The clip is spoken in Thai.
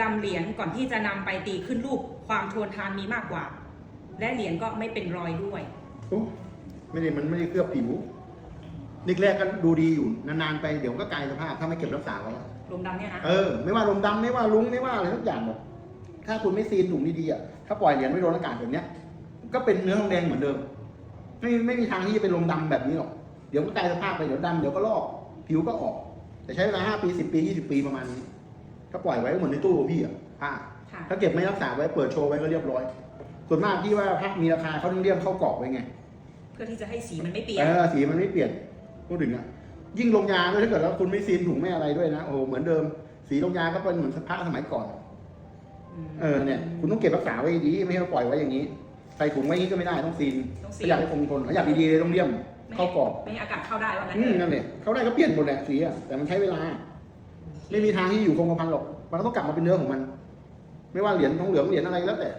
ดำเหรียญก่อนที่จะนำไปตีขึ้นรูปความทนทานมีมากกว่า และเหรียญก็ไม่เป็นรอยด้วย โอ้ไม่ได้มันไม่ได้เคลือบผิวนิกแรกก็ดูดีอยู่นานๆไปเดี๋ยวก็กลายสภาพถ้าไม่เก็บรักษาไว้ลมดำเนี่ยนะ เออไม่ว่าลมดำไม่ว่าลุงไม่ว่าอะไรทุกอย่างหมดถ้าคุณไม่ซีนถุงดีๆอะถ้าปล่อยเหรียญไม่โดนอากาศแบบเนี้ยก็เป็นเนื้อทองแดงเหมือนเดิม ไม่ไม่มีทางที่จะเป็นลมดำแบบนี้หรอกเดี๋ยวก็กลายสภาพไปเดี๋ยวดำเดี๋ยวก็ลอกผิวก็ออก แต่ใช้เวลาห้าปีสิบปียี่สิบปีประมาณนี้ ถ้าปล่อยไว้ก็เหมือนในตู้พี่อะผ้าค่ะถ้าเก็บไม่รักษาไว้เปิดโชว์ไว้ก็เรียบร้อย ส่วนมากที่ว่าถ้ามีราคาเขาต้องเรียมเข้ากรอบไว้ไง เพื่อที่จะให้สีมันไม่เปลี่ยเอนอสีมันไม่เปลี่ยนพูดถึงอะยิ่งลงยาด้วยถ้าเกิดว่าคุณไม่ซีนถุงไม่อะไรด้วยนะโอ้โหเหมือนเดิม สีลงยาก็เป็นเหมือนพระสมัยก่อนเออเนี่ยคุณต้องเก็บรักษาไว้ดีไม่ให้เราปล่อยไว้อย่างนี้ใส่ถุงไว้อย่างนี้ก็ไม่ได้ต้องซีนต้องซีถ้าอยากให้คงทนถ้าอยากดีๆเลยต้องเลี่ยมไม่เข้ากรอบไม่ให้อากาศเข้าได้ว่างั้นอืเถมอะนั่นแหละเขาได้ก็เปลี่ยนหมดแหละสีอะแต่มันใช้เวลา ไม่มีทางที่อยู่คงกระพันหรอก มันก็ต้องกลับมาเป็นเนื้อของมัน ไม่ว่าเหรียญทองเหลืองเหรียญอะไรก็แล้วแต่